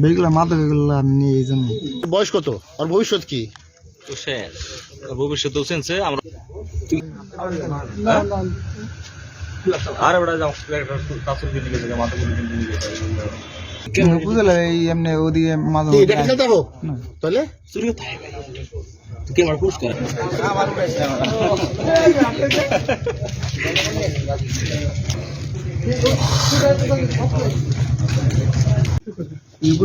বেগুলা মাদক এগুলা নিয়ে এই জন্য। বয়স কত? আর ভবিষ্যৎ কি? ভবিষ্যতে সেন্সে আমরা আরে বড় যাও দিন মাথা বুঝলে এই এমনি ওদিকে কি, এটা তাহলে? থাকে ভাই আমার কিছু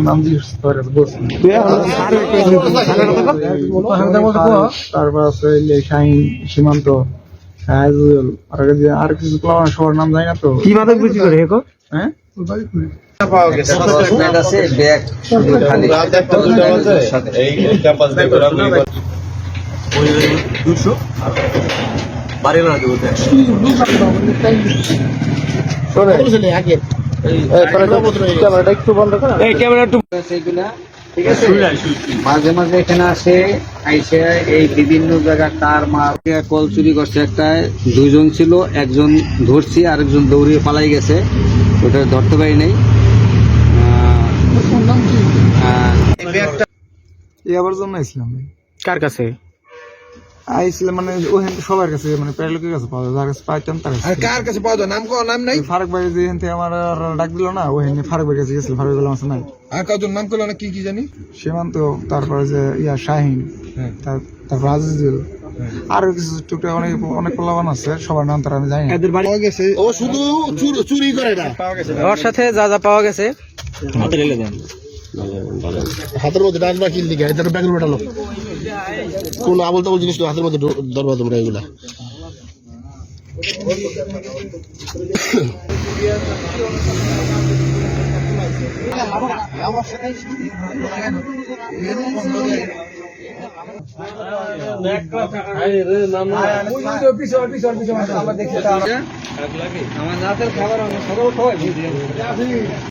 নাম তারপর আছে শাহিন সীমান্ত আর কিছু সবার নাম জানি না তো কি মাদক বিক্রি করে হেকো হ্যাঁ? দুশো বাড়ি না দেবো কত একটু বন্ধ করো। সেইগুলা ঠিক আছে? মাঝে মাঝে এখানে আসে আইসে এই বিভিন্ন জায়গা কার মার কল চুরি করছে একটা দুইজন ছিল একজন ধরছি আরেকজন দৌড়িয়ে পালাই গেছে। ওটা ধরতে পারি নাই। এই আবার জন্য আইছিলাম কার কাছে? আইছিলাম মানে ওখান সবার কাছে মানে প্যারলোকের কাছে পাওয়া যায়। যার কাছে পাইতাম তার কাছে কার কাছে পাওয়া যায়? নাম কো নাম নাই? ফারুক ভাই যে এখান থেকে আমার আর ডাক দিল না ওখানে ফারুক ভাই কাছে গেছিল ফারুক ভাই আছে নাই। আর কাউজন নাম করল না কি কি জানি? সীমান্ত তারপরে যে ইয়া শাহিন তারপর আজিজুল। আরও কিছু টুকটাক অনেক অনেক পোলাবান আছে সবার নাম তারা আমি জানি না। পাওয়া গেছে। ও শুধু চুরি করে না ওর সাথে যা যা পাওয়া গেছে। হাতে ঢেলে দেন। হাতের মধ্যে ডান বা কিল দিকে এটার ব্যাগের মেটালো কোন আবল তাবল জিনিস তো হাতের মধ্যে ধরবা তোমরা এগুলা। আমার রাতের খাবার খাওয়াই